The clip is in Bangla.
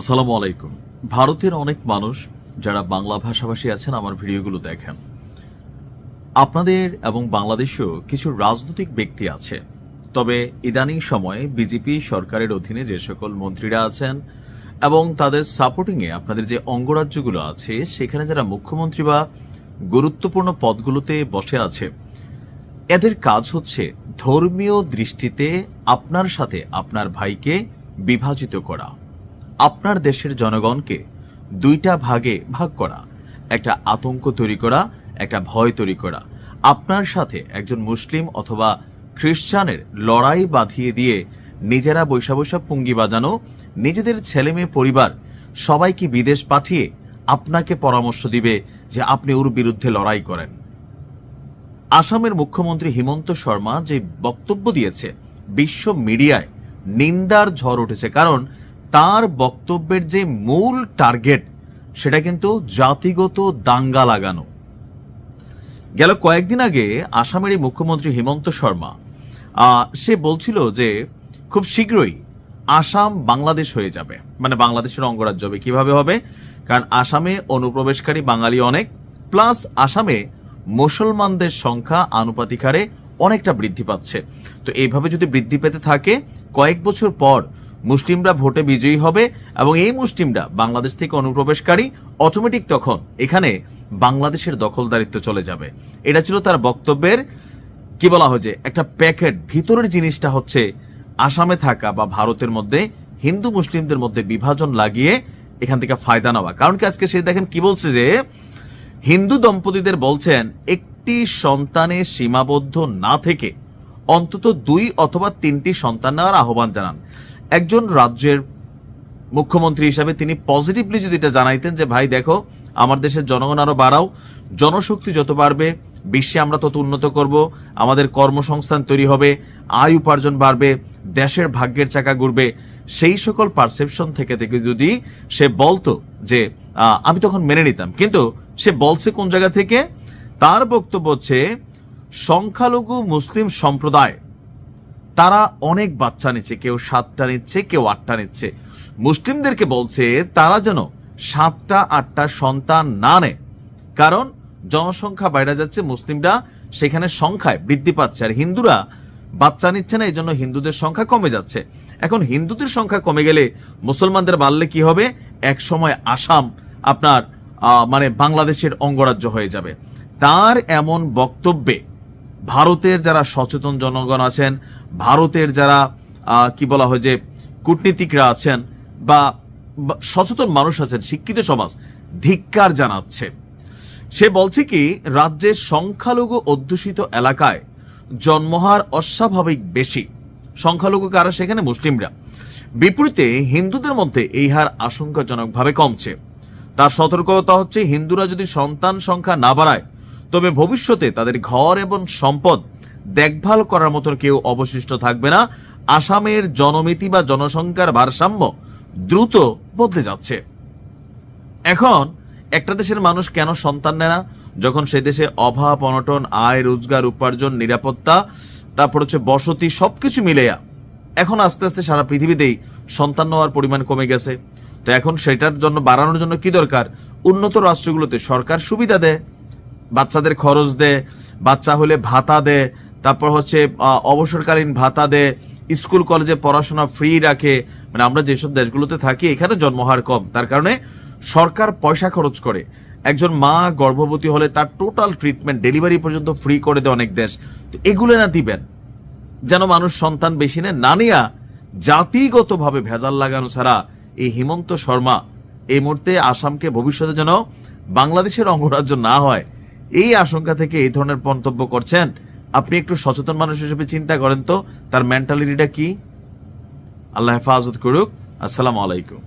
আসসালামু আলাইকুম। ভারতের অনেক মানুষ যারা বাংলা ভাষাভাষী আছেন, আমার ভিডিওগুলো দেখেন। আপনাদের এবং বাংলাদেশেও কিছু রাজনৈতিক ব্যক্তি আছে। তবে ইদানিং সময়ে বিজেপি সরকারের অধীনে যে সকল মন্ত্রীরা আছেন এবং তাদের সাপোর্টিংয়ে আপনাদের যে অঙ্গরাজ্যগুলো আছে, সেখানে যারা মুখ্যমন্ত্রী বা গুরুত্বপূর্ণ পদগুলোতে বসে আছে, এদের কাজ হচ্ছে ধর্মীয় দৃষ্টিতে আপনার সাথে আপনার ভাইকে বিভাজিত করা। আপনার দেশের জনগণকে দুইটা ভাগে ভাগ করা। একটা আতঙ্ক তৈরি করা, একটা ভয় তৈরি করা। আপনার সাথে একজন মুসলিম অথবা খ্রিস্টানের লড়াই বাঁধিয়ে দিয়ে নিজেরা বৈশা বৈশা পুঙ্গি বাজানো, নিজেদের ছেলে মেয়ে পরিবার, সবাইকে বিদেশ পাঠিয়ে আপনাকে পরামর্শ দিবে যে আপনি ওর বিরুদ্ধে লড়াই করেন। আসামের মুখ্যমন্ত্রী হিমন্ত শর্মা যে বক্তব্য দিয়েছে, বিশ্ব মিডিয়ায় নিন্দার ঝড় উঠেছে। কারণ তার বক্তব্যের যে মূল টার্গেট, সেটা কিন্তু জাতিগত দাঙ্গা লাগানো। গেল কয়েকদিন আগে আসামের এই মুখ্যমন্ত্রী হিমন্ত শর্মা সে বলছিল যে খুব শীঘ্রই আসাম বাংলাদেশ হয়ে যাবে। মানে বাংলাদেশের অঙ্গরাজ্য হবে। কীভাবে হবে? কারণ আসামে অনুপ্রবেশকারী বাঙালি অনেক, প্লাস আসামে মুসলমানদের সংখ্যা আনুপাতিক হারে অনেকটা বৃদ্ধি পাচ্ছে। তো এইভাবে যদি বৃদ্ধি পেতে থাকে, কয়েক বছর পর মুসলিমরা ভোটে বিজয়ী হবে এবং এই মুসলিমরা বাংলাদেশ থেকে অনুপ্রবেশকারী অটোমেটিক তখন এখানে বাংলাদেশের দখলদারিত্ব চলে যাবে। এটা ছিল তার বক্তব্যের, কি বলা হয় যে, একটা প্যাকেট। ভিতরের জিনিসটা হচ্ছে আসামে থাকা বা ভারতের মধ্যে হিন্দু মুসলিমদের মধ্যে বিভাজন লাগিয়ে এখান থেকে ফায়দা নেওয়া। কারণ কি আজকে সে দেখেন কি বলছে যে, হিন্দু দম্পতিদের বলছেন, একটি সন্তানে সীমাবদ্ধ না থেকে অন্তত দুই অথবা তিনটি সন্তান নেওয়ার আহ্বান জানান। একজন রাজ্যের মুখ্যমন্ত্রী হিসাবে তিনি পজিটিভলি যদি এটা জানাইতেন যে, ভাই, দেখো, আমার দেশের জনগণ আরও বাড়াও, জনশক্তি যত বাড়বে, বিশ্বে আমরা তত উন্নত করব, আমাদের কর্মসংস্থান তৈরি হবে, আয় উপার্জন বাড়বে, দেশের ভাগ্যের চাকা ঘুরবে। সেই সকল পারসেপশন থেকে থেকে যদি সে বলতো যে আমি তখন মেনে নিতাম। কিন্তু সে বলছে কোন জায়গা থেকে? তার বক্তব্য হচ্ছে, সংখ্যালঘু মুসলিম সম্প্রদায় তারা অনেক বাচ্চা নিচ্ছে, কেউ সাতটা নিচ্ছে, কেউ আটটা নিচ্ছে। মুসলিমদেরকে বলছে, তারা যেন সাতটা, আটটা সন্তান না নেয়। কারণ জনসংখ্যা বাইরে যাচ্ছে, মুসলিমরা সেখানে সংখ্যায় বৃদ্ধি পাচ্ছে, আর হিন্দুরা বাচ্চা নিচ্ছে না এই জন্য হিন্দুদের সংখ্যা কমে যাচ্ছে। এখন হিন্দুদের সংখ্যা কমে গেলে মুসলমানদের বাড়লে কি হবে? এক সময় আসাম আপনার মানে বাংলাদেশের অঙ্গরাজ্য হয়ে যাবে। তার এমন বক্তব্যে ভারতের যারা সচেতন জনগণ আছেন ভারতের যারা কি বলা হয় যে, কূটনীতিকরা আছেন বা বা সচেতন মানুষ আছেন, শিক্ষিত সমাজ, ধিক্কার জানাচ্ছে। সে বলছে কি, রাজ্যের সংখ্যালঘু অধ্যুষিত এলাকায় জন্মহার অস্বাভাবিক বেশি। সংখ্যালঘু কারা সেখানে? মুসলিমরা। বিপরীতে হিন্দুদের মধ্যে এই হার আশঙ্কাজনকভাবে কমছে। তার সতর্কতা হচ্ছে, হিন্দুরা যদি সন্তান সংখ্যা না বাড়ায়, তবে ভবিষ্যতে তাদের ঘর এবং সম্পদ দেখভাল করার মতো কেউ অবশিষ্ট থাকবে না। আসামের জনমিতি বা জনসংখ্যার ভারসাম্য দ্রুত বদলে যাচ্ছে। এখন একটা দেশের মানুষ কেন সন্তান নেয় না? যখন সে দেশে অভাব, অনটন, আয়, রোজগার, উপার্জন, নিরাপত্তা, তারপর হচ্ছে বসতি সবকিছু মিলেয়া এখন আস্তে আস্তে সারা পৃথিবীতেই সন্তান নেওয়ার পরিমাণ কমে গেছে। তো এখন সেটার জন্য বাড়ানোর জন্য কি দরকার? উন্নত রাষ্ট্রগুলোতে সরকার সুবিধা দেয়, বাচ্চাদের খরচ দেয়, বাচ্চা হলে ভাতা দেয় তারপর হচ্ছে অবসরকালীন ভাতা দেয় স্কুল, কলেজে পড়াশোনা ফ্রি রাখে। মানে আমরা যেসব দেশগুলোতে থাকি, এখানে জন্মহার কম। তার কারণে সরকার পয়সা খরচ করে। একজন মা গর্ভবতী হলে তার টোটাল ট্রিটমেন্ট ডেলিভারি পর্যন্ত ফ্রি করে দেয় অনেক দেশ। তো এগুলো না দিবেন। যেন মানুষ সন্তান বেশি নেয়। না নিয়া জাতিগতভাবে ভেজাল লাগানো ছাড়া এই হিমন্ত শর্মা এই মুহূর্তে আসামকে ভবিষ্যতে যেন বাংলাদেশের অঙ্গরাজ্য না হয়, এই আশঙ্কা থেকে এই ধরনের মন্তব্য করছেন আপনি একটু সচেতন মানুষ হিসেবে চিন্তা করেন তো, তার মেন্টালিটিটা কি? আল্লাহ হেফাজত করুক। আসসালামু আলাইকুম।